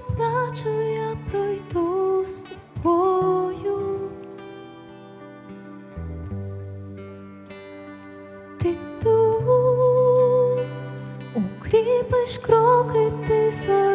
плачу, я пройду з тобою. Ти тут укріпиш кроки ти звернеш.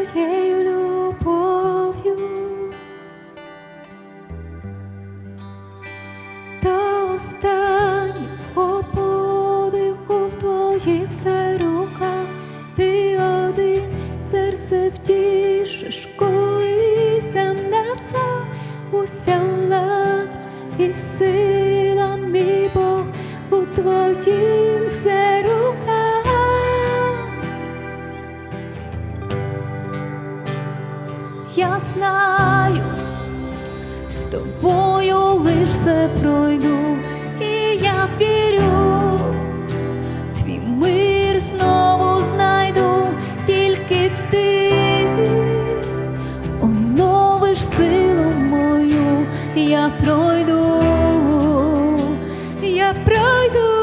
itu